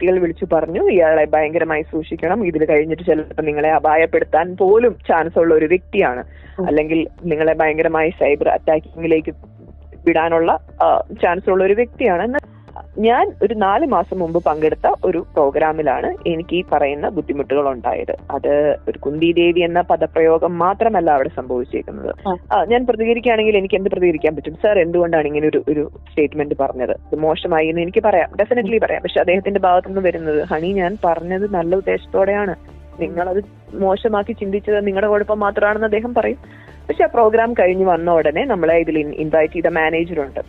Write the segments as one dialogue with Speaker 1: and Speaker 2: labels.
Speaker 1: വ്യക്തികൾ വിളിച്ചു പറഞ്ഞു ഇയാളെ ഭയങ്കരമായി സൂക്ഷിക്കണം. ഇതിൽ കഴിഞ്ഞിട്ട് ചിലപ്പോൾ നിങ്ങളെ അപായപ്പെടുത്താൻ പോലും ചാൻസ് ഉള്ള ഒരു വ്യക്തിയാണ്. അല്ലെങ്കിൽ നിങ്ങളെ ഭയങ്കരമായി സൈബർ അറ്റാക്കിങ്ങിലേക്ക് വിടാനുള്ള ചാൻസ് ഉള്ള ഒരു വ്യക്തിയാണ്. എന്നാൽ ഞാൻ ഒരു നാല് മാസം മുമ്പ് പങ്കെടുത്ത ഒരു പ്രോഗ്രാമിലാണ് എനിക്ക് ഈ പറയുന്ന ബുദ്ധിമുട്ടുകൾ ഉണ്ടായത് അത് ഒരു കുന്തി ദേവി എന്ന പദപ്രയോഗം മാത്രമല്ല അവിടെ സംഭവിച്ചിരിക്കുന്നത് ഞാൻ പ്രതികരിക്കുകയാണെങ്കിൽ എനിക്ക് എന്ത് പ്രതികരിക്കാൻ പറ്റും? സാർ എന്തുകൊണ്ടാണ് ഇങ്ങനെ ഒരു ഒരു സ്റ്റേറ്റ്മെന്റ് പറഞ്ഞത്? മോശമായി എന്ന് എനിക്ക് പറയാം. ഡെഫിനറ്റ്ലി പറയാം. പക്ഷെ അദ്ദേഹത്തിന്റെ ഭാഗത്തുനിന്ന് വരുന്നത് ഹണി ഞാൻ പറഞ്ഞത് നല്ല ഉദ്ദേശത്തോടെയാണ്. നിങ്ങളത് മോശമാക്കി ചിന്തിച്ചത് നിങ്ങളുടെ കുഴപ്പം മാത്രമാണെന്ന് അദ്ദേഹം പറയും. പക്ഷെ ആ പ്രോഗ്രാം കഴിഞ്ഞ് വന്ന ഉടനെ നമ്മളെ ഇതിൽ ഇൻവൈറ്റ് ചെയ്ത മാനേജറുണ്ട്.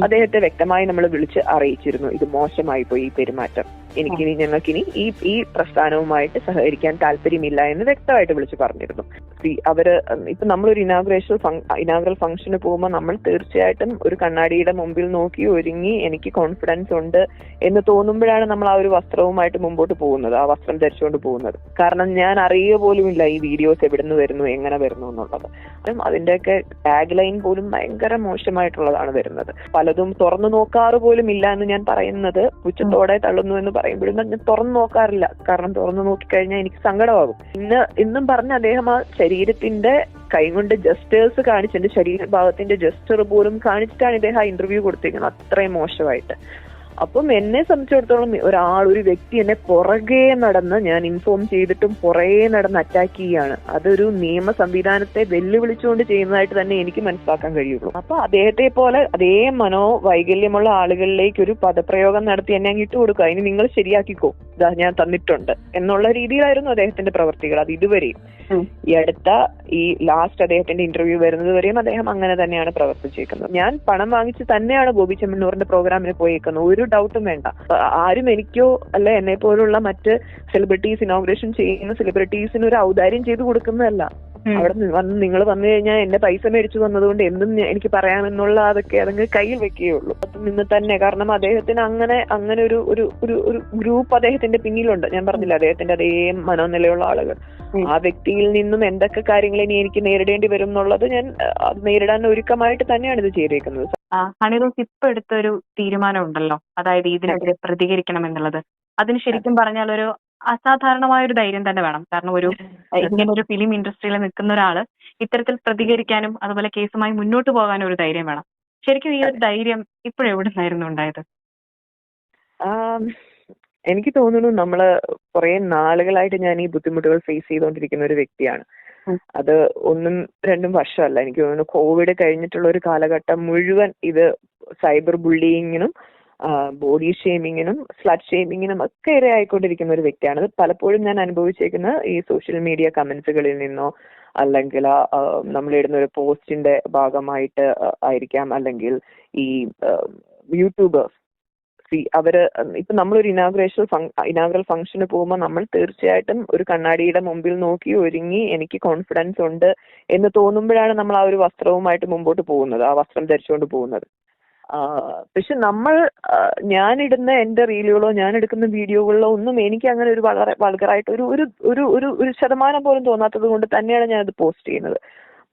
Speaker 1: അദ്ദേഹത്തെ വ്യക്തമായി നമ്മൾ വിളിച്ച് അറിയിച്ചിരുന്നു. ഇത് മോശമായി പോയി ഈ പെരുമാറ്റം. എനിക്കിനി ഞങ്ങൾക്കിനി ഈ ഈ പ്രസ്ഥാനവുമായിട്ട് സഹകരിക്കാൻ താല്പര്യമില്ല എന്ന് വ്യക്തമായിട്ട് വിളിച്ച് പറഞ്ഞിരുന്നു. അവർ ഇപ്പൊ നമ്മളൊരു ഇനാഗ്രേഷൻ ഇനാഗ്രൽ ഫംഗ്ഷന് പോകുമ്പോൾ നമ്മൾ തീർച്ചയായിട്ടും ഒരു കണ്ണാടിയുടെ മുമ്പിൽ നോക്കി ഒരുങ്ങി എനിക്ക് കോൺഫിഡൻസ് ഉണ്ട് എന്ന് തോന്നുമ്പോഴാണ് നമ്മൾ ആ ഒരു വസ്ത്രവുമായിട്ട് മുമ്പോട്ട് പോകുന്നത് ആ വസ്ത്രം ധരിച്ചുകൊണ്ട് പോകുന്നത്. കാരണം ഞാൻ അറിയുക പോലുമില്ല ഈ വീഡിയോസ് എവിടുന്ന് വരുന്നു എങ്ങനെ വരുന്നു എന്നുള്ളത്. അപ്പം അതിന്റെയൊക്കെ ടാഗ് ലൈൻ പോലും ഭയങ്കര മോശമായിട്ടുള്ളതാണ് വരുന്നത്. പലതും തുറന്നു നോക്കാറ് പോലും ഇല്ല എന്ന് ഞാൻ പറയുന്നത്. പുച്ഛത്തോടെ തള്ളുന്നു എന്ന് പറയുമ്പോഴും ഞാൻ തുറന്നു നോക്കാറില്ല. കാരണം തുറന്നു നോക്കിക്കഴിഞ്ഞാൽ എനിക്ക് സങ്കടമാകും. ഇന്ന് ഇന്നും പറഞ്ഞ അദ്ദേഹം ആ ശരീരത്തിന്റെ കൈകൊണ്ട് ജസ്റ്റേഴ്സ് കാണിച്ച് എന്റെ ശരീരഭാഗത്തിന്റെ ജസ്റ്റർ പോലും കാണിച്ചിട്ടാണ് ഇദ്ദേഹം ആ ഇന്റർവ്യൂ കൊടുത്തിരിക്കുന്നത്. അത്രയും മോശമായിട്ട്. അപ്പം എന്നെ സംബന്ധിച്ചിടത്തോളം ഒരാൾ ഒരു വ്യക്തി എന്നെ പുറകെ നടന്ന് ഞാൻ ഇൻഫോം ചെയ്തിട്ടും പുറകെ നടന്ന് അറ്റാക്ക് ചെയ്യുകയാണ്. അതൊരു നിയമ സംവിധാനത്തെ വെല്ലുവിളിച്ചുകൊണ്ട് ചെയ്യുന്നതായിട്ട് തന്നെ എനിക്ക് മനസ്സിലാക്കാൻ കഴിയുള്ളൂ. അപ്പൊ അദ്ദേഹത്തെ പോലെ അതേ മനോവൈകല്യമുള്ള ആളുകളിലേക്ക് ഒരു പദപ്രയോഗം നടത്തി എന്നെ അങ്ങ് ഇട്ടുകൊടുക്കുക. കൊടുക്കുക ഇനി നിങ്ങൾ ശരിയാക്കിക്കോ. ഞാൻ തന്നിട്ടുണ്ട് എന്നുള്ള രീതിയിലായിരുന്നു അദ്ദേഹത്തിന്റെ പ്രവർത്തികൾ. അത് ഇതുവരെയും. ഈ അടുത്ത ഈ ലാസ്റ്റ് അദ്ദേഹത്തിന്റെ ഇന്റർവ്യൂ വരുന്നത് വരെയും അദ്ദേഹം അങ്ങനെ തന്നെയാണ് പ്രവർത്തിച്ചേക്കുന്നത്. ഞാൻ പണം വാങ്ങിച്ച് തന്നെയാണ് ഗോപി ചെമ്മണ്ണൂറിന്റെ പ്രോഗ്രാമിന് പോയേക്കുന്നത്. ഒരു ഡൗട്ടും വേണ്ട. ആരും എനിക്കോ അല്ല എന്നെ പോലുള്ള മറ്റ് സെലിബ്രിറ്റീസ് ഇനോഗ്രേഷൻ ചെയ്യുന്ന സെലിബ്രിറ്റീസിന് ഒരു ഔദാര്യം ചെയ്തു കൊടുക്കുന്നതല്ല. അവിടെ വന്ന് നിങ്ങൾ വന്നു കഴിഞ്ഞാൽ എന്റെ പൈസ മേടിച്ചു വന്നതുകൊണ്ട് എന്തും എനിക്ക് പറയാമെന്നുള്ള അതൊക്കെ അതങ്ങ് കയ്യിൽ വെക്കുകയുള്ളൂ അത് നിന്ന് തന്നെ. കാരണം അദ്ദേഹത്തിന് അങ്ങനെ അങ്ങനെ ഒരു ഒരു ഒരു ഒരു ഗ്രൂപ്പ് അദ്ദേഹത്തിന്റെ പിന്നിലുണ്ട്. ഞാൻ പറഞ്ഞില്ല അദ്ദേഹത്തിന്റെ അതേ മനോനിലയുള്ള ആളുകൾ. ആ വ്യക്തിയിൽ നിന്നും എന്തൊക്കെ കാര്യങ്ങൾ ഇനി എനിക്ക് നേരിടേണ്ടി വരും എന്നുള്ളത് ഞാൻ നേരിടാൻ ഒരുക്കമായിട്ട് തന്നെയാണ് ഇത് ചെയ്തേക്കുന്നത്.
Speaker 2: ഹണിറോസ് ഹണി റോസ് ഇപ്പൊ എടുത്ത ഒരു തീരുമാനം ഉണ്ടല്ലോ. അതായത് ഇതിനെതിരെ പ്രതികരിക്കണം എന്നുള്ളത്. അതിന് ശരിക്കും പറഞ്ഞാൽ ഒരു അസാധാരണമായ ഒരു ധൈര്യം തന്നെ വേണം. കാരണം ഒരു ഇങ്ങനെ ഒരു ഫിലിം ഇൻഡസ്ട്രിയിൽ നിൽക്കുന്ന ഒരാൾ ഇത്തരത്തിൽ പ്രതികരിക്കാനും അതുപോലെ കേസുമായി മുന്നോട്ട് പോകാനും ഒരു ധൈര്യം വേണം. ശരിക്കും ഈ ഒരു ധൈര്യം ഇപ്പോഴെവിടുന്നായിരുന്നു ഉണ്ടായത്?
Speaker 1: എനിക്ക് തോന്നുന്നു നമ്മൾ കുറെ നാളുകളായിട്ട് ഞാൻ ഈ ബുദ്ധിമുട്ടുകൾ ഫേസ് ചെയ്തുകൊണ്ടിരിക്കുന്ന ഒരു വ്യക്തിയാണ്. അത് ഒന്നും രണ്ടും വർഷമല്ല എനിക്ക് തോന്നുന്നു കോവിഡ് കഴിഞ്ഞിട്ടുള്ള ഒരു കാലഘട്ടം മുഴുവൻ ഇത് സൈബർ ബുള്ളിങ്ങിനും ബോഡി ഷെയ്മിങ്ങിനും സ്ലഡ് ഷെയ്മിങ്ങിനും ഒക്കെ ഇരയായിക്കൊണ്ടിരിക്കുന്ന ഒരു വ്യക്തിയാണ്. അത് പലപ്പോഴും ഞാൻ അനുഭവിച്ചേക്കുന്ന ഈ സോഷ്യൽ മീഡിയ കമന്റ്സുകളിൽ നിന്നോ അല്ലെങ്കിൽ നമ്മൾ ഇടുന്ന ഒരു പോസ്റ്റിന്റെ ഭാഗമായിട്ട് ആയിരിക്കാം. അല്ലെങ്കിൽ ഈ യൂട്യൂബേഴ്സ് സി അവർ ഇപ്പൊ നമ്മളൊരു ഇനാഗ്രേഷൻ ഇനാഗ്രൽ ഫംഗ്ഷന് പോകുമ്പോൾ നമ്മൾ തീർച്ചയായിട്ടും ഒരു കണ്ണാടിയുടെ മുമ്പിൽ നോക്കി ഒരുങ്ങി എനിക്ക് കോൺഫിഡൻസ് ഉണ്ട് എന്ന് തോന്നുമ്പോഴാണ് നമ്മൾ ആ ഒരു വസ്ത്രവുമായിട്ട് മുമ്പോട്ട് പോകുന്നത് ആ വസ്ത്രം ധരിച്ചുകൊണ്ട് പോകുന്നത്. പക്ഷെ നമ്മൾ ഞാനിടുന്ന എന്റെ റീലുകളോ ഞാൻ എടുക്കുന്ന വീഡിയോകളിലോ ഒന്നും എനിക്ക് അങ്ങനെ ഒരു വളരെ വൾഗറായിട്ട് ഒരു ഒരു ഒരു ഒരു ശതമാനം പോലും തോന്നാത്തത് കൊണ്ട് തന്നെയാണ് ഞാൻ അത് പോസ്റ്റ് ചെയ്യുന്നത്.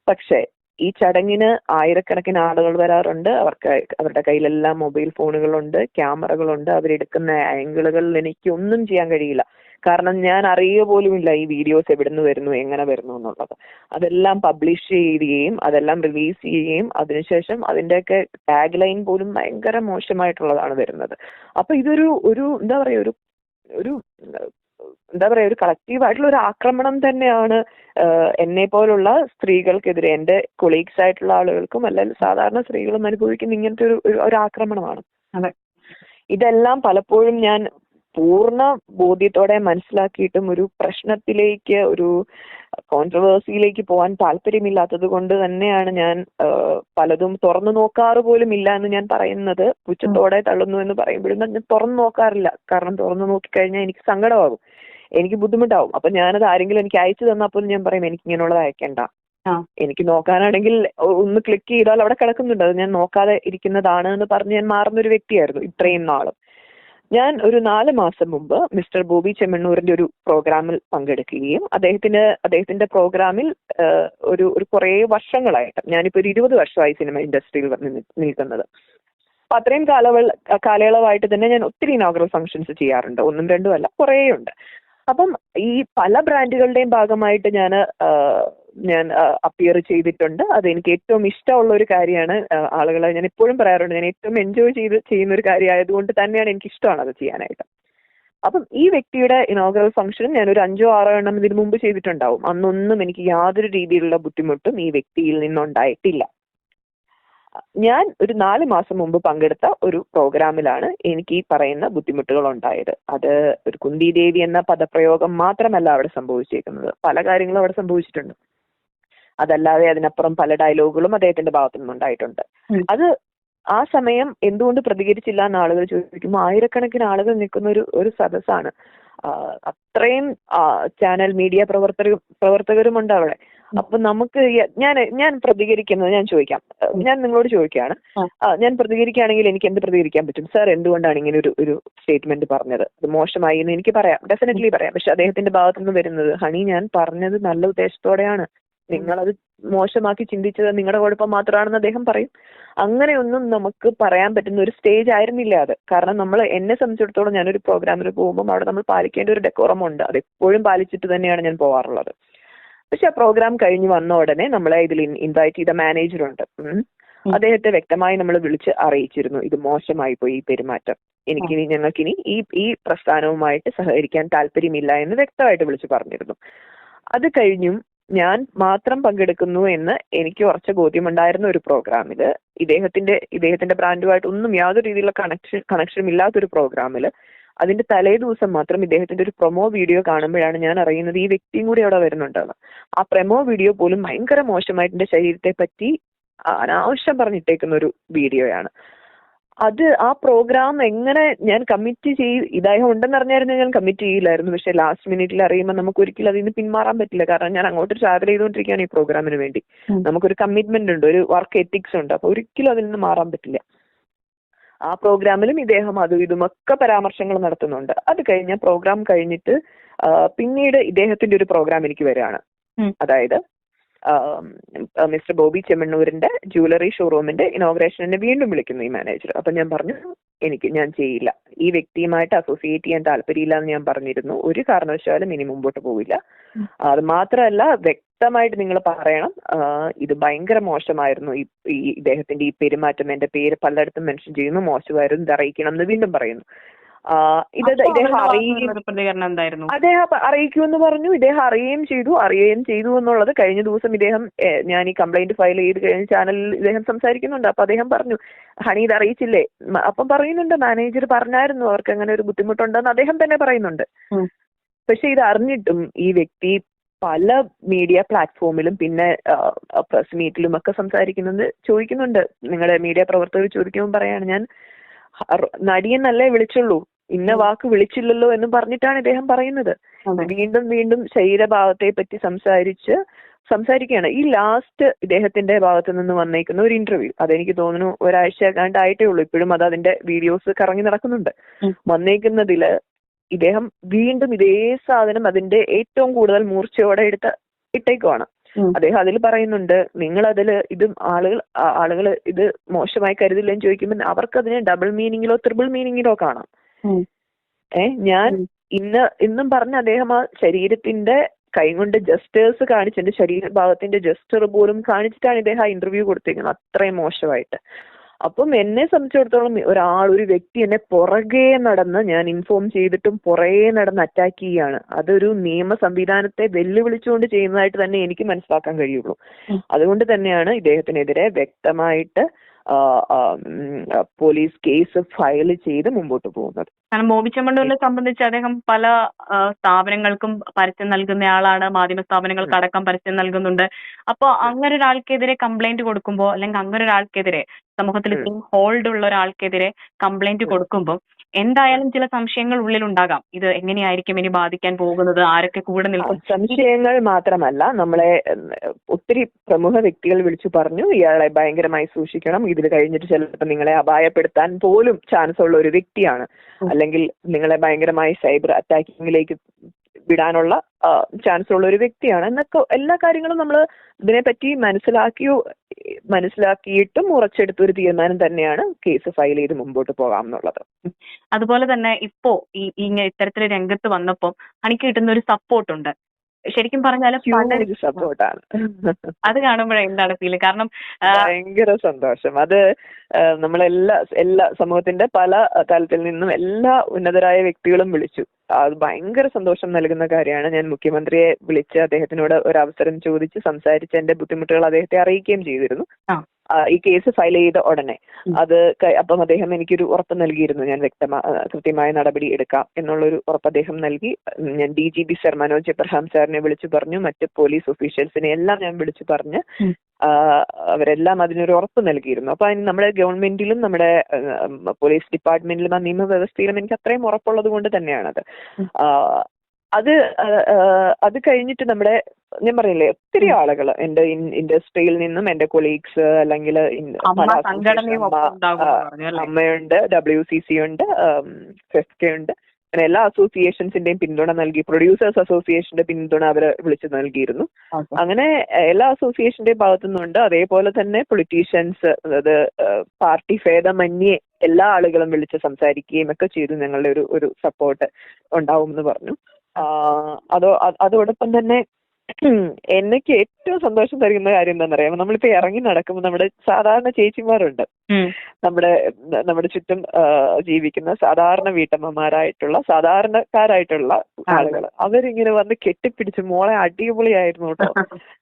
Speaker 1: പക്ഷേ ഈ ചടങ്ങിന് ആയിരക്കണക്കിന് ആളുകൾ വരാറുണ്ട്. അവർക്ക് അവരുടെ കയ്യിലെല്ലാം മൊബൈൽ ഫോണുകളുണ്ട് ക്യാമറകളുണ്ട്. അവരെടുക്കുന്ന ആംഗിളുകളിൽ എനിക്ക് ഒന്നും ചെയ്യാൻ കഴിയില്ല. കാരണം ഞാൻ അറിയുക പോലുമില്ല ഈ വീഡിയോസ് എവിടുന്ന് വരുന്നു എങ്ങനെ വരുന്നു എന്നുള്ളത്. അതെല്ലാം പബ്ലിഷ് ചെയ്യുകയും അതെല്ലാം റിലീസ് ചെയ്യുകയും അതിനുശേഷം അതിന്റെയൊക്കെ ടാഗ് ലൈൻ പോലും ഭയങ്കര മോശമായിട്ടുള്ളതാണ് വരുന്നത്. അപ്പൊ ഇതൊരു ഒരു എന്താ പറയാ ഒരു ഒരു എന്താ പറയാ ഒരു കളക്റ്റീവ് ആയിട്ടുള്ള ഒരു ആക്രമണം തന്നെയാണ് എന്നെ പോലുള്ള സ്ത്രീകൾക്കെതിരെ എന്റെ കൊളീഗ്സ് ആയിട്ടുള്ള ആളുകൾക്കും അല്ലെങ്കിൽ സാധാരണ സ്ത്രീകളും അനുഭവിക്കുന്ന ഇങ്ങനത്തെ ഒരു ഒരു- ഒരു ആക്രമണമാണ്.
Speaker 2: അതെ.
Speaker 1: ഇതെല്ലാം പലപ്പോഴും ഞാൻ പൂർണ ബോധ്യത്തോടെ മനസ്സിലാക്കിയിട്ടും ഒരു പ്രശ്നത്തിലേക്ക് ഒരു കോൺട്രവേഴ്സിയിലേക്ക് പോകാൻ താല്പര്യമില്ലാത്തത് കൊണ്ട് തന്നെയാണ് ഞാൻ പലതും തുറന്നു നോക്കാറ് പോലും ഇല്ല എന്ന് ഞാൻ പറയുന്നത്. പുച്ഛത്തോടെ തള്ളുന്നു എന്ന് പറയുമ്പോഴും ഞാൻ തുറന്നു നോക്കാറില്ല. കാരണം തുറന്നു നോക്കിക്കഴിഞ്ഞാൽ എനിക്ക് സങ്കടമാകും. എനിക്ക് ബുദ്ധിമുട്ടാവും അപ്പൊ ഞാനത് ആരെങ്കിലും എനിക്ക് അയച്ചു തന്നപ്പോൾ ഞാൻ പറയും എനിക്ക് ഇങ്ങനെയുള്ളത് അയക്കണ്ട. എനിക്ക് നോക്കാനാണെങ്കിൽ ഒന്ന് ക്ലിക്ക് ചെയ്താൽ അവിടെ കിടക്കുന്നുണ്ട്. അത് ഞാൻ നോക്കാതെ ഇരിക്കുന്നതാണ് എന്ന് പറഞ്ഞ് ഞാൻ മാറുന്ന ഒരു വ്യക്തിയായിരുന്നു ഇത്രയും നാളും. ഞാൻ ഒരു നാല് മാസം മുമ്പ് മിസ്റ്റർ ബോബി ചെമ്മണ്ണൂരിന്റെ ഒരു പ്രോഗ്രാമിൽ പങ്കെടുക്കുകയും അദ്ദേഹത്തിന് അദ്ദേഹത്തിന്റെ പ്രോഗ്രാമിൽ ഒരു ഒരു കുറേ വർഷങ്ങളായിട്ട് ഞാനിപ്പോ ഒരു ഇരുപത് വർഷമായി സിനിമ ഇൻഡസ്ട്രിയിൽ നിൽക്കുന്നത്. അപ്പൊ അത്രയും കാലവൾ കാലയളവായിട്ട് തന്നെ ഞാൻ ഒത്തിരി ഇനോഗ്രൽ ഫംഗ്ഷൻസ് ചെയ്യാറുണ്ട്. ഒന്നും രണ്ടും അല്ല കുറേ ഉണ്ട് അപ്പം ഈ പല ബ്രാൻഡുകളുടെയും ഭാഗമായിട്ട് ഞാൻ ഞാൻ അപ്പിയർ ചെയ്തിട്ടുണ്ട്. അത് എനിക്ക് ഏറ്റവും ഇഷ്ടമുള്ള ഒരു കാര്യമാണ് ആളുകളെ ഞാൻ എപ്പോഴും പറയാറുണ്ട്. ഞാൻ ഏറ്റവും എൻജോയ് ചെയ്ത് ചെയ്യുന്ന ഒരു കാര്യമായതുകൊണ്ട് തന്നെയാണ് എനിക്ക് ഇഷ്ടമാണ് അത് ചെയ്യാനായിട്ട്. അപ്പം ഈ വ്യക്തിയുടെ ഇനോഗ്രൽ ഫംഗ്ഷൻ ഞാൻ ഒരു അഞ്ചോ ആറോ എണ്ണം ഇതിനു മുമ്പ് ചെയ്തിട്ടുണ്ടാവും. അന്നൊന്നും എനിക്ക് യാതൊരു രീതിയിലുള്ള ബുദ്ധിമുട്ടും ഈ വ്യക്തിയിൽ നിന്നുണ്ടായിട്ടില്ല. ഞാൻ ഒരു നാല് മാസം മുമ്പ് പങ്കെടുത്ത ഒരു പ്രോഗ്രാമിലാണ് എനിക്ക് ഈ പറയുന്ന ബുദ്ധിമുട്ടുകൾ ഉണ്ടായത്. അത് ഒരു കുന്തി ദേവി എന്ന പദപ്രയോഗം മാത്രമല്ല അവിടെ സംഭവിച്ചേക്കുന്നത്. പല കാര്യങ്ങളും അവിടെ സംഭവിച്ചിട്ടുണ്ട്. അതല്ലാതെ അതിനപ്പുറം പല ഡയലോഗുകളും അദ്ദേഹത്തിന്റെ ഭാഗത്തു നിന്നുണ്ടായിട്ടുണ്ട് അത് ആ സമയം എന്തുകൊണ്ട് പ്രതികരിച്ചില്ല എന്ന് ആളുകൾ ചോദിക്കുമ്പോൾ ആയിരക്കണക്കിന് ആളുകൾ നിൽക്കുന്ന ഒരു ഒരു സദസ്സാണ്. അത്രയും ചാനൽ മീഡിയ പ്രവർത്തക പ്രവർത്തകരുമുണ്ട് അവിടെ. അപ്പൊ നമുക്ക് ഞാൻ ഞാൻ പ്രതികരിക്കുന്നത് ഞാൻ ചോദിക്കാം. ഞാൻ നിങ്ങളോട് ചോദിക്കുകയാണ്. ഞാൻ പ്രതികരിക്കുകയാണെങ്കിൽ എനിക്ക് എന്ത് പ്രതികരിക്കാൻ പറ്റും? സാർ എന്തുകൊണ്ടാണ് ഇങ്ങനെ ഒരു ഒരു സ്റ്റേറ്റ്മെന്റ് പറഞ്ഞത്? അത് മോശമായി എന്ന് എനിക്ക് പറയാം. ഡെഫിനറ്റ്ലി പറയാം. പക്ഷെ അദ്ദേഹത്തിന്റെ ഭാഗത്തുനിന്ന് വരുന്നത് ഹണി ഞാൻ പറഞ്ഞത് നല്ല ഉദ്ദേശത്തോടെയാണ്. നിങ്ങളത് മോശമാക്കി ചിന്തിച്ചത് നിങ്ങളുടെ കുഴപ്പം മാത്രമാണെന്ന് അദ്ദേഹം പറയും. അങ്ങനെയൊന്നും നമുക്ക് പറയാൻ പറ്റുന്ന ഒരു സ്റ്റേജ് ആയിരുന്നില്ല അത്. കാരണം നമ്മൾ എന്നെ സംബന്ധിച്ചിടത്തോളം ഞാനൊരു പ്രോഗ്രാമിൽ പോകുമ്പോൾ അവിടെ നമ്മൾ പാലിക്കേണ്ട ഒരു ഡെക്കോറം ഉണ്ട്. അത് എപ്പോഴും പാലിച്ചിട്ട് തന്നെയാണ് ഞാൻ പോകാറുള്ളത് പക്ഷെ ആ പ്രോഗ്രാം കഴിഞ്ഞ് വന്ന ഉടനെ നമ്മളെ ഇതിൽ ഇൻവൈറ്റ് ചെയ്ത മാനേജർ ഉണ്ട്. അദ്ദേഹത്തെ വ്യക്തമായി നമ്മൾ വിളിച്ച് അറിയിച്ചിരുന്നു. ഇത് മോശമായി പോയി ഈ പെരുമാറ്റം. എനിക്കിനി ഞങ്ങൾക്കിനി ഈ ഈ പ്രസ്ഥാനവുമായിട്ട് സഹകരിക്കാൻ താല്പര്യമില്ല എന്ന് വ്യക്തമായിട്ട് വിളിച്ച് പറഞ്ഞിരുന്നു. അത് കഴിഞ്ഞും ഞാൻ മാത്രം പങ്കെടുക്കുന്നു എന്ന് എനിക്ക് ഉറച്ച ബോധ്യമുണ്ടായിരുന്ന ഒരു പ്രോഗ്രാമിൽ ഇദ്ദേഹത്തിന്റെ ഇദ്ദേഹത്തിന്റെ ബ്രാൻഡുമായിട്ട് ഒന്നും യാതൊരു രീതിയിലുള്ള കണക്ഷൻ കണക്ഷനും ഇല്ലാത്തൊരു പ്രോഗ്രാമിൽ അതിന്റെ തലേ ദിവസം മാത്രം ഇദ്ദേഹത്തിന്റെ ഒരു പ്രൊമോ വീഡിയോ കാണുമ്പോഴാണ് ഞാൻ അറിയുന്നത് ഈ വ്യക്തിയും കൂടി അവിടെ വരുന്നുണ്ടെന്ന് ആ പ്രൊമോ വീഡിയോ പോലും ഭയങ്കര മോശമായിട്ട് എന്റെ ശരീരത്തെ പറ്റി അനാവശ്യം പറഞ്ഞിട്ടേക്കുന്ന ഒരു വീഡിയോയാണ് അത് ആ പ്രോഗ്രാം എങ്ങനെ ഞാൻ കമ്മിറ്റ് ചെയ്യും ഇതായ ഉണ്ടെന്ന് അറിഞ്ഞായിരുന്നു ഞാൻ കമ്മിറ്റ് ചെയ്യില്ലായിരുന്നു. പക്ഷെ ലാസ്റ്റ് മിനിറ്റിൽ അറിയുമ്പോൾ നമുക്ക് ഒരിക്കലും അതിൽ നിന്ന് പിന്മാറാൻ പറ്റില്ല. കാരണം ഞാൻ അങ്ങോട്ട് ട്രാവൽ ചെയ്തുകൊണ്ടിരിക്കുകയാണ് ഈ പ്രോഗ്രാമിന് വേണ്ടി. നമുക്കൊരു കമ്മിറ്റ്മെന്റ് ഉണ്ട് ഒരു വർക്ക് എത്തിക്സ് ഉണ്ട്. അപ്പൊ ഒരിക്കലും അതിൽ നിന്ന് മാറാൻ പറ്റില്ല. ആ പ്രോഗ്രാമിലും ഇദ്ദേഹം അതും ഇതുമൊക്കെ പരാമർശങ്ങൾ നടത്തുന്നുണ്ട്. അത് കഴിഞ്ഞ പ്രോഗ്രാം കഴിഞ്ഞിട്ട് പിന്നീട് ഇദ്ദേഹത്തിന്റെ ഒരു പ്രോഗ്രാം എനിക്ക് വരികയാണ്. അതായത് മിസ്റ്റർ ബോബി ചെമ്മണ്ണൂരിന്റെ ജുവലറി ഷോറൂമിന്റെ ഇനോഗ്രേഷനെ വീണ്ടും വിളിക്കുന്നു ഈ മാനേജർ. അപ്പൊ ഞാൻ പറഞ്ഞു എനിക്ക് ഞാൻ ചെയ്യില്ല. ഈ വ്യക്തിയുമായിട്ട് അസോസിയേറ്റ് ചെയ്യാൻ താല്പര്യമില്ല എന്ന് ഞാൻ പറഞ്ഞിരുന്നു. ഒരു കാരണവശാലും ഇനി മുമ്പോട്ട് പോവില്ല. അത് മാത്രമല്ല വ്യക്തമായിട്ട് നിങ്ങൾ പറയണം. ഇത് ഭയങ്കര മോശമായിരുന്നു. ഈ ഇദ്ദേഹത്തിന്റെ ഈ പെരുമാറ്റം എന്റെ പേര് പലയിടത്തും മെൻഷൻ ചെയ്യുന്നു. മോശമായിരുന്നു ഇത് അറിയിക്കണം എന്ന് വീണ്ടും പറയുന്നു. ഇത് ഇദ്ദേഹം അറിയുകയും അദ്ദേഹം അറിയിക്കൂ അറിയിക്കുമെന്ന് പറഞ്ഞു ഇദ്ദേഹം അറിയുകയും ചെയ്തു അറിയുകയും ചെയ്തു എന്നുള്ളത് കഴിഞ്ഞ ദിവസം ഇദ്ദേഹം ഞാൻ ഈ കംപ്ലൈന്റ് ഫയൽ ചെയ്ത് കഴിഞ്ഞ ചാനലിൽ ഇദ്ദേഹം സംസാരിക്കുന്നുണ്ട്. അപ്പൊ അദ്ദേഹം പറഞ്ഞു ഹണി ഇത് അറിയിച്ചില്ലേ? അപ്പം പറയുന്നുണ്ട് മാനേജർ പറഞ്ഞായിരുന്നു അവർക്ക് അങ്ങനെ ഒരു ബുദ്ധിമുട്ടുണ്ടെന്ന് അദ്ദേഹം തന്നെ പറയുന്നുണ്ട്. പക്ഷെ ഇത് അറിഞ്ഞിട്ടും ഈ വ്യക്തി പല മീഡിയ പ്ലാറ്റ്ഫോമിലും പിന്നെ പ്രസ് മീറ്റിലും ഒക്കെ സംസാരിക്കുന്നത് ചോദിക്കുന്നുണ്ട്. നിങ്ങളുടെ മീഡിയ പ്രവർത്തകർ ചോദിക്കുമ്പോൾ പറയാണ് ഞാൻ നടിയെന്നല്ലേ വിളിച്ചുള്ളൂ. ഇന്ന വാക്ക് വിളിച്ചില്ലല്ലോ എന്ന് പറഞ്ഞിട്ടാണ് ഇദ്ദേഹം പറയുന്നത്. വീണ്ടും വീണ്ടും ശരീരഭാവത്തെ പറ്റി സംസാരിച്ച് സംസാരിക്കുകയാണ്. ഈ ലാസ്റ്റ് ഇദ്ദേഹത്തിന്റെ ഭാഗത്ത് നിന്ന് വന്നേക്കുന്ന ഒരു ഇന്റർവ്യൂ അതെനിക്ക് തോന്നുന്നു ഒരാഴ്ച കണ്ടായിട്ടേ ഉള്ളൂ. ഇപ്പോഴും അത് അതിന്റെ വീഡിയോസ് കറങ്ങി നടക്കുന്നുണ്ട്. വന്നേക്കുന്നതിൽ ഇദ്ദേഹം വീണ്ടും ഇതേ സാധനം അതിന്റെ ഏറ്റവും കൂടുതൽ മൂർച്ചയോടെ എടുത്ത് ഇട്ടേക്കുവാണ്. അദ്ദേഹം അതിൽ പറയുന്നുണ്ട് നിങ്ങൾ അതിൽ ഇത് ആളുകൾ ആളുകൾ ഇത് മോശമായി കരുതില്ലെന്ന് ചോദിക്കുമ്പോൾ അവർക്ക് അതിനെ ഡബിൾ മീനിങ്ങിലോ ത്രിബിൾ മീനിങ്ങിലോ കാണാം.
Speaker 2: ഏഹ്
Speaker 1: ഏ ഞാൻ. ഇന്ന് ഇന്നും പറഞ്ഞ അദ്ദേഹം ആ ശരീരത്തിന്റെ കൈകൊണ്ട് ജസ്റ്റേഴ്സ് കാണിച്ച് എന്റെ ശരീരഭാഗത്തിന്റെ ജസ്റ്റർ പോലും കാണിച്ചിട്ടാണ് ഇദ്ദേഹം ആ ഇന്റർവ്യൂ കൊടുത്തിരിക്കുന്നത് അത്രയും മോശമായിട്ട്. അപ്പം എന്നെ സംബന്ധിച്ചിടത്തോളം ഒരാൾ ഒരു വ്യക്തി എന്നെ പുറകെ നടന്ന് ഞാൻ ഇൻഫോം ചെയ്തിട്ടും പുറകെ നടന്ന് അറ്റാക്ക് ചെയ്യുകയാണ്. അതൊരു നിയമ സംവിധാനത്തെ വെല്ലുവിളിച്ചുകൊണ്ട് ചെയ്യുന്നതായിട്ട് തന്നെ എനിക്ക് മനസ്സിലാക്കാൻ കഴിയുള്ളൂ. അതുകൊണ്ട് തന്നെയാണ് ഇദ്ദേഹത്തിനെതിരെ വ്യക്തമായിട്ട് പോലീസ് കേസ് ഫയൽ ചെയ്ത് മുമ്പോട്ട് പോകുന്നത്.
Speaker 2: കാരണം ബോബി ചെമ്മണ്ണൂരിനെ സംബന്ധിച്ച് അദ്ദേഹം പല സ്ഥാപനങ്ങൾക്കും പരസ്യം നൽകുന്നയാളാണ് മാധ്യമ സ്ഥാപനങ്ങൾക്ക് അടക്കം പരസ്യം നൽകുന്നുണ്ട്. അപ്പൊ അങ്ങനെ ഒരാൾക്കെതിരെ കംപ്ലൈന്റ് കൊടുക്കുമ്പോ അല്ലെങ്കിൽ അങ്ങനെ ഒരാൾക്കെതിരെ സമൂഹത്തിൽ. ഇത്രയും ഹോൾഡ് ഉള്ള ഒരാൾക്കെതിരെ കംപ്ലൈന്റ്
Speaker 1: കൊടുക്കുമ്പോ
Speaker 2: കൊടുക്കുമ്പോൾ എന്തായാലും ചില സംശയങ്ങൾ ഉള്ളിലുണ്ടാകാം. ഇത് എങ്ങനെയായിരിക്കും ഇനി ബാധിക്കാൻ പോകുന്നത്? ആരൊക്കെ കൂടെ നിൽക്കും?
Speaker 1: സംശയങ്ങൾ മാത്രമല്ല നമ്മളെ ഒത്തിരി പ്രമുഖ വ്യക്തികൾ വിളിച്ചു പറഞ്ഞു ഇയാളെ ഭയങ്കരമായി സൂക്ഷിക്കണം. ഇതിൽ കഴിഞ്ഞിട്ട് ചിലപ്പോൾ നിങ്ങളെ അപായപ്പെടുത്താൻ പോലും ചാൻസ് ഉള്ള ഒരു വ്യക്തിയാണ്. അല്ലെങ്കിൽ നിങ്ങളെ ഭയങ്കരമായി സൈബർ അറ്റാക്കിങ്ങിലേക്ക് വിടാനുള്ള ചാൻസ് ഉള്ള ഒരു വ്യക്തിയാണ്. എന്നൊക്കെ എല്ലാ കാര്യങ്ങളും നമ്മൾ ഇതിനെപ്പറ്റി മനസ്സിലാക്കിയോ മനസ്സിലാക്കിയിട്ടും ഉറച്ചെടുത്ത ഒരു തീരുമാനം തന്നെയാണ് കേസ് ഫയൽ ചെയ്ത് മുമ്പോട്ട് പോകാം എന്നുള്ളത്
Speaker 2: അതുപോലെ തന്നെ ഇപ്പോ ഈ ഇത്തരത്തിൽ രംഗത്ത് വന്നപ്പോൾ എനിക്ക് കിട്ടുന്ന ഒരു സപ്പോർട്ട് ഉണ്ട്. ശരിക്കും പറഞ്ഞാൽ
Speaker 1: സപ്പോർട്ടാണ്
Speaker 2: അത് കാണുമ്പോഴേ എന്താണ് ഫീൽ കാരണം
Speaker 1: ഭയങ്കര സന്തോഷം. അത് നമ്മളെല്ലാ എല്ലാ സമൂഹത്തിന്റെ പല തലത്തിൽ നിന്നും എല്ലാ ഉന്നതരായ വ്യക്തികളും വിളിച്ചു. അത് ഭയങ്കര സന്തോഷം നൽകുന്ന കാര്യമാണ്. ഞാൻ മുഖ്യമന്ത്രിയെ വിളിച്ച് അദ്ദേഹത്തിനോട് ഒരു അവസരം ചോദിച്ച് സംസാരിച്ച് എന്റെ ബുദ്ധിമുട്ടുകൾ അദ്ദേഹത്തെ അറിയിക്കുകയും ചെയ്തിരുന്നു. ഈ കേസ് ഫയൽ ചെയ്ത ഉടനെ. അത് അപ്പം അദ്ദേഹം എനിക്കൊരു ഉറപ്പ് നൽകിയിരുന്നു. ഞാൻ വ്യക്തമാ കൃത്യമായ നടപടി എടുക്കാം എന്നുള്ളൊരു ഉറപ്പ് അദ്ദേഹം നൽകി. ഞാൻ D G P sir Manoj Abraham സാറിനെ വിളിച്ചു പറഞ്ഞു. മറ്റ് പോലീസ് ഒഫീഷ്യൽസിനെ എല്ലാം ഞാൻ വിളിച്ചു പറഞ്ഞ്. അവരെല്ലാം അതിനൊരു ഉറപ്പ് നൽകിയിരുന്നു. അപ്പൊ അതിന് നമ്മുടെ ഗവൺമെന്റിലും നമ്മുടെ പോലീസ് ഡിപ്പാർട്ട്മെന്റിലും ആ നിയമവ്യവസ്ഥയിലും എനിക്ക് അത്രയും ഉറപ്പുള്ളത് കൊണ്ട് തന്നെയാണത്. അത് അത് കഴിഞ്ഞിട്ട് നമ്മുടെ ഞാൻ പറയില്ലേ ഒത്തിരി ആളുകൾ എന്റെ ഇൻഡസ്ട്രിയിൽ നിന്നും എന്റെ കൊളീഗ്സ് അല്ലെങ്കിൽ അമ്മയുണ്ട് ഡബ്ല്യു സി സി ഉണ്ട് ഫെസ്കെ ഉണ്ട്. അങ്ങനെ എല്ലാ അസോസിയേഷൻസിന്റെയും പിന്തുണ നൽകി പ്രൊഡ്യൂസേഴ്സ് അസോസിയേഷന്റെ പിന്തുണ അവരെ വിളിച്ചു നൽകിയിരുന്നു. അങ്ങനെ എല്ലാ അസോസിയേഷന്റെയും ഭാഗത്തു നിന്നുണ്ട് അതേപോലെ തന്നെ പൊളിറ്റീഷ്യൻസ് അതായത് പാർട്ടി ഭേദമന്യേ എല്ലാ ആളുകളും വിളിച്ച് സംസാരിക്കുകയും ഒക്കെ ചെയ്തു. ഞങ്ങളുടെ ഒരു ഒരു സപ്പോർട്ട് ഉണ്ടാവും എന്ന് പറഞ്ഞു. അതോ അത് അതോടൊപ്പം തന്നെ എനിക്ക് ഏറ്റവും സന്തോഷം തരുന്ന കാര്യം എന്താണെന്നറിയാമോ? നമ്മളിപ്പോ ഇറങ്ങി നടക്കുമ്പോൾ നമ്മുടെ സാധാരണ ചേച്ചിമാരുണ്ട്. നമ്മുടെ നമ്മുടെ ചുറ്റും ജീവിക്കുന്ന സാധാരണ വീട്ടമ്മമാരായിട്ടുള്ള സാധാരണക്കാരായിട്ടുള്ള ആളുകൾ അവരിങ്ങനെ വന്ന് കെട്ടിപ്പിടിച്ച് മോളെ അടിപൊളിയായിരുന്നു കേട്ടോ.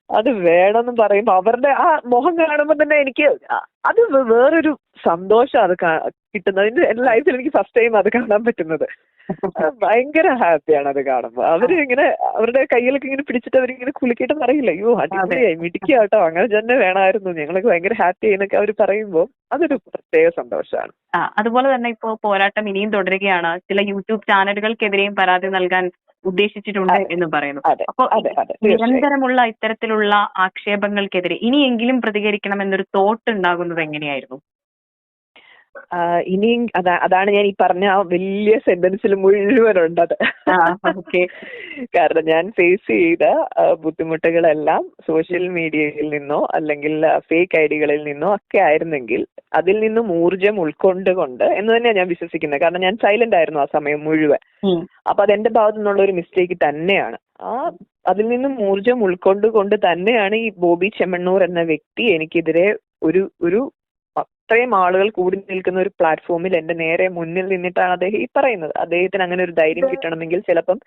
Speaker 1: അത് വേണമെന്ന് പറയുമ്പോ അവരുടെ ആ മുഖം കാണുമ്പോൾ തന്നെ എനിക്ക് അത് വേറൊരു സന്തോഷം അത് കിട്ടുന്നത്. എന്റെ ലൈഫിൽ എനിക്ക് ഫസ്റ്റ് ടൈം അത് കാണാൻ പറ്റുന്നത്. ഭയങ്കര ഹാപ്പിയാണ് അത് കാണുമ്പോൾ അവർ ഇങ്ങനെ അവരുടെ കയ്യിലൊക്കെ ഇങ്ങനെ പിടിച്ചിട്ട് അവരിങ്ങനെ കുളിക്കിട്ട് പറയില്ല അയ്യോ അടിപൊളിയായി മിടിക്കുക കേട്ടോ അങ്ങനെ തന്നെ വേണമായിരുന്നു. ഞങ്ങളൊക്കെ ഭയങ്കര ഹാപ്പി എന്നൊക്കെ അവർ പറയുമ്പോൾ അതൊരു പ്രത്യേക സന്തോഷമാണ്
Speaker 2: അതുപോലെ തന്നെ ഇപ്പോ പോരാട്ടം ഇനിയും തുടരുകയാണ്. ചില യൂട്യൂബ് ചാനലുകൾക്കെതിരെയും പരാതി നൽകാൻ ഉദ്ദേശിച്ചിട്ടുണ്ട് എന്ന് പറയുന്നു.
Speaker 1: അപ്പോൾ
Speaker 2: നിരന്തരമുള്ള ഇത്തരത്തിലുള്ള ആക്ഷേപങ്ങൾക്കെതിരെ ഇനിയെങ്കിലും പ്രതികരിക്കണം എന്നൊരു തോട്ട് ഉണ്ടാകുന്നത് എങ്ങനെയായിരുന്നു?
Speaker 1: ഇനിയും അതാ അതാണ് ഞാൻ ഈ പറഞ്ഞ ആ വലിയ സെന്റൻസിൽ മുഴുവനുണ്ട് അത്.
Speaker 2: ഓക്കെ
Speaker 1: കാരണം ഞാൻ ഫേസ് ചെയ്ത ബുദ്ധിമുട്ടുകളെല്ലാം സോഷ്യൽ മീഡിയയിൽ നിന്നോ അല്ലെങ്കിൽ ഫേക്ക് ഐഡികളിൽ നിന്നോ ഒക്കെ ആയിരുന്നെങ്കിൽ അതിൽ നിന്നും ഊർജം ഉൾക്കൊണ്ടുകൊണ്ട് എന്ന് തന്നെയാണ് ഞാൻ വിശ്വസിക്കുന്നത്. കാരണം ഞാൻ സൈലന്റ് ആയിരുന്നു ആ സമയം മുഴുവൻ. അപ്പൊ അതെന്റെ ഭാഗത്തു നിന്നുള്ള ഒരു മിസ്റ്റേക്ക് തന്നെയാണ്. ആ അതിൽ നിന്നും ഊർജം ഉൾക്കൊണ്ടുകൊണ്ട് തന്നെയാണ് ഈ ബോബി ചെമ്മണ്ണൂർ എന്ന വ്യക്തി എനിക്കെതിരെ ഒരു ഒരു അത്രയും ആളുകൾ കൂടി നിൽക്കുന്ന ഒരു പ്ലാറ്റ്ഫോമിൽ എന്റെ നേരെ മുന്നിൽ നിന്നിട്ടാണ് അദ്ദേഹം ഈ പറയുന്നത്. അദ്ദേഹത്തിന് അങ്ങനെ ഒരു ധൈര്യം കിട്ടണമെങ്കിൽ ചിലപ്പം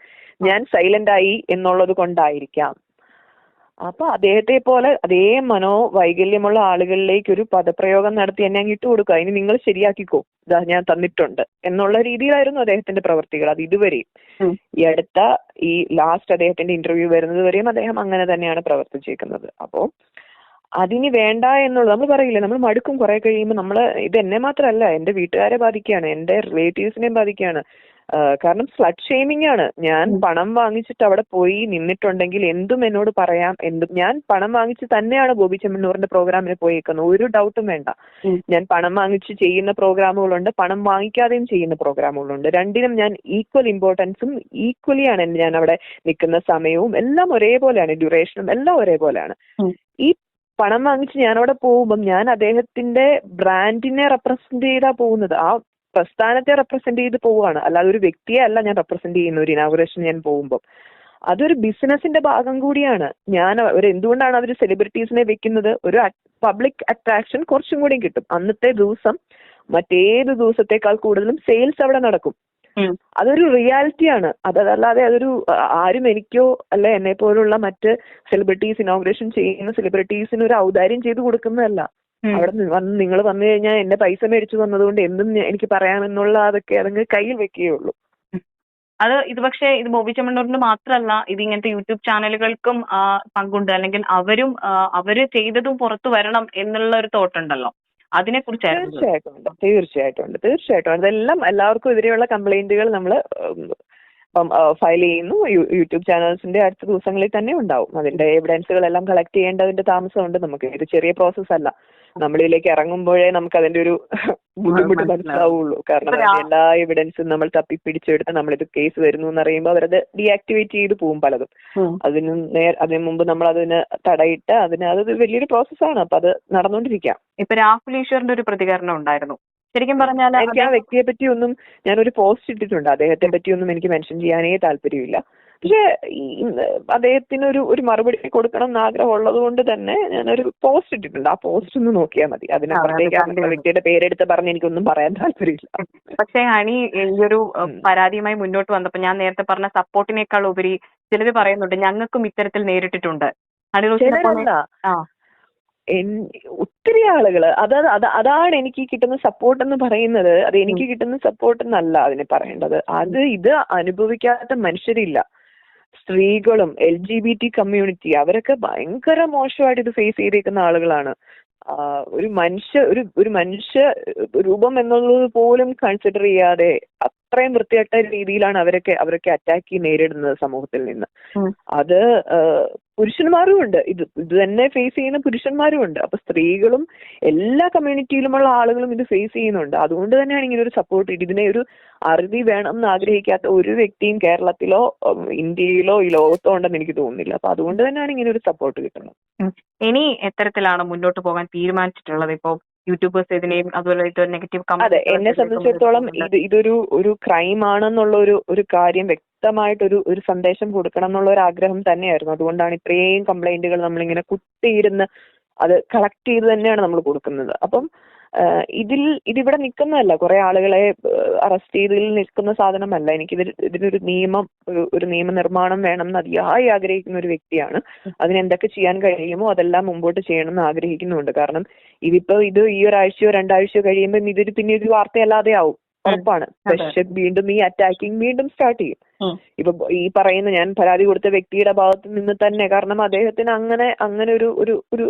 Speaker 1: ഞാൻ സൈലന്റ് ആയി എന്നുള്ളത് കൊണ്ടായിരിക്കാം. അപ്പൊ അദ്ദേഹത്തെ പോലെ അതേ മനോവൈകല്യമുള്ള ആളുകളിലേക്ക് ഒരു പദപ്രയോഗം നടത്തി എന്നെ അങ്ങ് ഇട്ടുകൊടുക്കുക. ഇനി നിങ്ങൾ ശരിയാക്കിക്കോ. ഇതാ ഞാൻ തന്നിട്ടുണ്ട്. എന്നുള്ള രീതിയിലായിരുന്നു അദ്ദേഹത്തിന്റെ പ്രവർത്തികൾ. അത് ഇതുവരെയും. ഈ അടുത്ത ഈ ലാസ്റ്റ് അദ്ദേഹത്തിന്റെ ഇന്റർവ്യൂ വരുന്നത് വരെയും അദ്ദേഹം അങ്ങനെ തന്നെയാണ് പ്രവർത്തിച്ചേക്കുന്നത്. അപ്പോ അതിന് വേണ്ട എന്നുള്ളത് നമ്മൾ പറയില്ലേ? നമ്മൾ മടുക്കും കുറെ കഴിയുമ്പോൾ നമ്മൾ ഇത് എന്നെ മാത്രമല്ല എന്റെ വീട്ടുകാരെ ബാധിക്കുകയാണ് എന്റെ റിലേറ്റീവ്സിനെയും ബാധിക്കുകയാണ്. കാരണം സ്ലഡ് ഷെയ്മിംഗ് ആണ്. ഞാൻ പണം വാങ്ങിച്ചിട്ട് അവിടെ പോയി നിന്നിട്ടുണ്ടെങ്കിൽ എന്തും എന്നോട് പറയാം എന്തും ഞാൻ പണം വാങ്ങിച്ച് തന്നെയാണ് ബോബി ചെമ്മണ്ണൂറിന്റെ പ്രോഗ്രാമിന് പോയേക്കുന്നത്. ഒരു ഡൗട്ടും വേണ്ട. ഞാൻ പണം വാങ്ങിച്ച് ചെയ്യുന്ന പ്രോഗ്രാമുകളുണ്ട് പണം വാങ്ങിക്കാതെയും ചെയ്യുന്ന പ്രോഗ്രാമുകളുണ്ട്. രണ്ടിനും ഞാൻ ഈക്വൽ ഇമ്പോർട്ടൻസും ഈക്വലി ഈക്വലിയാണ് ഞാൻ അവിടെ നിൽക്കുന്ന സമയവും എല്ലാം ഒരേപോലെയാണ് ഡ്യൂറേഷനും എല്ലാം ഒരേപോലെയാണ്. ഈ പണം വാങ്ങിച്ച് ഞാൻ അവിടെ പോകുമ്പോൾ ഞാൻ അദ്ദേഹത്തിന്റെ ബ്രാൻഡിനെ റെപ്രസെന്റ് ചെയ്താ പോകുന്നത്. ആ പ്രസ്ഥാനത്തെ റെപ്രസെന്റ് ചെയ്ത് പോവുകയാണ്. അല്ലാതെ ഒരു വ്യക്തിയെ അല്ല ഞാൻ റെപ്രസെന്റ് ചെയ്യുന്ന ഒരു ഇനാഗുറേഷൻ ഞാൻ പോകുമ്പോൾ അതൊരു ബിസിനസിന്റെ ഭാഗം കൂടിയാണ്. ഞാൻ അവർ എന്തുകൊണ്ടാണ് അവർ സെലിബ്രിറ്റീസിനെ വെക്കുന്നത്? ഒരു പബ്ലിക് അട്രാക്ഷൻ കുറച്ചും കൂടി കിട്ടും. അന്നത്തെ ദിവസം മറ്റേത് ദിവസത്തേക്കാൾ കൂടുതലും സെയിൽസ് അവിടെ നടക്കും. അതൊരു റിയാലിറ്റിയാണ് അതല്ലാതെ അതൊരു ആരും എനിക്കോ അല്ല എന്നെ പോലുള്ള മറ്റ് സെലിബ്രിറ്റീസ് ഇനോഗ്രേഷൻ ചെയ്യുന്ന സെലിബ്രിറ്റീസിന് ഒരു ഔദാര്യം ചെയ്തു കൊടുക്കുന്നതല്ല. അവിടെ വന്ന് നിങ്ങൾ വന്നു കഴിഞ്ഞാൽ എന്റെ പൈസ മേടിച്ചു വന്നതുകൊണ്ട് എന്തും എനിക്ക് പറയാമെന്നുള്ള അതൊക്കെ അതങ്ങ് കയ്യിൽ വെക്കുകയുള്ളൂ
Speaker 2: അത് ഇത് പക്ഷേ ഇത് ബോബി ചെമ്മണ്ണൂരിന് മാത്രമല്ല ഇത് ഇങ്ങനത്തെ യൂട്യൂബ് ചാനലുകൾക്കും പങ്കുണ്ട്. അല്ലെങ്കിൽ അവരും അവർ ചെയ്തതും പുറത്തു വരണം എന്നുള്ള ഒരു തോട്ടുണ്ടല്ലോ അതിനെ കുറിച്ച്
Speaker 1: തീർച്ചയായിട്ടും ഉണ്ട്. തീർച്ചയായിട്ടും ഉണ്ട്. തീർച്ചയായിട്ടും. അതെല്ലാം എല്ലാവർക്കും എതിരെയുള്ള കംപ്ലൈന്റുകൾ നമ്മൾ ഫയൽ ചെയ്യുന്നു. യൂട്യൂബ് ചാനൽസിന്റെ അടുത്ത ദിവസങ്ങളിൽ തന്നെ ഉണ്ടാവും. അതിന്റെ എവിഡൻസുകളെല്ലാം കളക്ട് ചെയ്യേണ്ടതിന്റെ താമസമുണ്ട് നമുക്ക്. ഇത് ചെറിയ പ്രോസസ് അല്ല. നമ്മളിതിലേക്ക് ഇറങ്ങുമ്പോഴേ നമുക്ക് അതിന്റെ ഒരു ബുദ്ധിമുട്ട്
Speaker 2: മനസ്സിലാവും.
Speaker 1: മനസ്സിലാവുള്ളൂ. കാരണം എല്ലാ എവിഡൻസും നമ്മൾ തപ്പി തപ്പിപ്പിടിച്ചെടുത്ത് നമ്മളിത് കേസ് വരുന്നു എന്ന് അറിയുമ്പോൾ അവരത് ഡീആക്ടിവേറ്റ് ചെയ്ത് പോകും പലതും. അതിന് നേർ അതിന് മുമ്പ് നമ്മൾ അതിന് തടയിട്ട് അതിന് അത് വലിയൊരു പ്രോസസ്സാണ് അപ്പൊ അത് നടന്നുകൊണ്ടിരിക്കാം
Speaker 2: ഇപ്പൊ രാഹുൽ ഈശ്വറിന്റെ ഒരു പ്രതികരണം ഉണ്ടായിരുന്നു. ശരിക്കും പറഞ്ഞാൽ
Speaker 1: എനിക്ക് ആ വ്യക്തിയെ പറ്റി ഒന്നും ഞാനൊരു പോസ്റ്റ് ഇട്ടിട്ടുണ്ട്. അദ്ദേഹത്തെ പറ്റി ഒന്നും എനിക്ക് മെൻഷൻ ചെയ്യാനേ താല്പര്യമില്ല. പക്ഷേ അദ്ദേഹത്തിന് ഒരു ഒരു മറുപടി കൊടുക്കണം എന്ന് ആഗ്രഹം ഉള്ളത് കൊണ്ട് തന്നെ ഞാനൊരു പോസ്റ്റ് ഇട്ടിട്ടുണ്ട്. ആ പോസ്റ്റ് ഒന്ന് നോക്കിയാൽ മതി.
Speaker 2: അതിനെ.
Speaker 1: വ്യക്തിയുടെ പേരെടുത്ത് പറഞ്ഞ് എനിക്കൊന്നും പറയാൻ താല്പര്യമില്ല.
Speaker 2: പക്ഷേ ഹണി ഈ ഒരു ഏഹ്,
Speaker 1: ഉം.
Speaker 2: പരാതിയുമായി മുന്നോട്ട് വന്നപ്പോൾ ഞാൻ നേരത്തെ പറഞ്ഞ സപ്പോർട്ടിനേക്കാൾ ഉപരി ചിലര് പറയുന്നുണ്ട് ഞങ്ങൾക്കും ഇത്തരത്തിൽ നേരിട്ടിട്ടുണ്ട്. ഹണി റോസിനെ
Speaker 1: ഒത്തിരി ആളുകൾ അത് അത് അതാണ് എനിക്ക് കിട്ടുന്ന സപ്പോർട്ട് എന്ന് പറയുന്നത്. അത് എനിക്ക് കിട്ടുന്ന സപ്പോർട്ട് എന്നല്ല അതിനെ പറയേണ്ടത്. അത് ഇത് അനുഭവിക്കാത്ത മനുഷ്യരില്ല. സ്ത്രീകളും L G B T community അവരൊക്കെ ഭയങ്കര മോശമായിട്ട് ഇത് ഫേസ് ചെയ്തേക്കുന്ന ആളുകളാണ്. ഒരു മനുഷ്യ ഒരു ഒരു മനുഷ്യ രൂപം എന്നുള്ളത് പോലും കൺസിഡർ ചെയ്യാതെ അത്രയും വൃത്തികെട്ട രീതിയിലാണ് അവരൊക്കെ അവരൊക്കെ അറ്റാക്ക് നേരിടുന്നത് സമൂഹത്തിൽ നിന്ന്. അത് പുരുഷന്മാരും ഉണ്ട് ഇത് ഇത് തന്നെ ഫേസ് ചെയ്യുന്ന പുരുഷന്മാരും ഉണ്ട് അപ്പൊ സ്ത്രീകളും എല്ലാ കമ്മ്യൂണിറ്റിയിലുമുള്ള ആളുകളും ഇത് ഫേസ് ചെയ്യുന്നുണ്ട്. അതുകൊണ്ട് തന്നെയാണ് ഇങ്ങനെ ഒരു സപ്പോർട്ട് ഇതിനെ ഒരു അറുതി വേണം എന്ന് ആഗ്രഹിക്കാത്ത ഒരു വ്യക്തിയും കേരളത്തിലോ ഇന്ത്യയിലോ ഈ ലോകത്തോ ഉണ്ടെന്ന് എനിക്ക് തോന്നുന്നില്ല. അപ്പൊ അതുകൊണ്ട് തന്നെയാണ് ഇങ്ങനെ ഒരു സപ്പോർട്ട് കിട്ടുന്നത്.
Speaker 2: ഇനി എത്തരത്തിലാണ് മുന്നോട്ട് പോകാൻ തീരുമാനിച്ചിട്ടുള്ളത്? ഇപ്പോ യൂട്യൂബേഴ്സ് ഇതിനെയും അതുപോലെ ഇത് നെഗറ്റീവ്
Speaker 1: അതെ എന്നെ സംബന്ധിച്ചിടത്തോളം ഇത് ഇതൊരു ഒരു ക്രൈം ആണെന്നുള്ള ഒരു ഒരു കാര്യം വ്യക്തമായിട്ട് ഒരു ഒരു സന്ദേശം കൊടുക്കണം എന്നുള്ള ഒരു ആഗ്രഹം തന്നെയായിരുന്നു. അതുകൊണ്ടാണ് ഇത്രയും കംപ്ലൈന്റുകൾ നമ്മളിങ്ങനെ കുത്തിയിരുന്ന് അത് കളക്ട് ചെയ്ത് തന്നെയാണ് നമ്മൾ കൊടുക്കുന്നത്. അപ്പം ഇതിൽ ഇതിവിടെ നിൽക്കുന്നതല്ല കുറെ ആളുകളെ അറസ്റ്റ് ചെയ്തതിൽ നിൽക്കുന്ന സാധനമല്ല. എനിക്ക് ഇതിനൊരു നിയമം ഒരു നിയമനിർമ്മാണം വേണം എന്ന് അതിയായി ആഗ്രഹിക്കുന്ന ഒരു വ്യക്തിയാണ്. അതിന് എന്തൊക്കെ ചെയ്യാൻ കഴിയുമോ അതെല്ലാം മുമ്പോട്ട് ചെയ്യണം എന്ന് ആഗ്രഹിക്കുന്നുണ്ട്. കാരണം ഇതിപ്പോ ഇത് ഈ ഒരാഴ്ചയോ രണ്ടാഴ്ചയോ കഴിയുമ്പോൾ ഇതൊരു പിന്നെ ഒരു വാർത്തയല്ലാതെ ആവും. ഉറപ്പാണ്. പക്ഷെ വീണ്ടും ഈ അറ്റാക്കിംഗ് വീണ്ടും സ്റ്റാർട്ട് ചെയ്യും. ഇപ്പൊ ഈ പറയുന്ന ഞാൻ പരാതി കൊടുത്ത വ്യക്തിയുടെ ഭാഗത്ത് നിന്ന് തന്നെ. കാരണം അദ്ദേഹത്തിന് അങ്ങനെ അങ്ങനെ ഒരു ഒരു ഒരു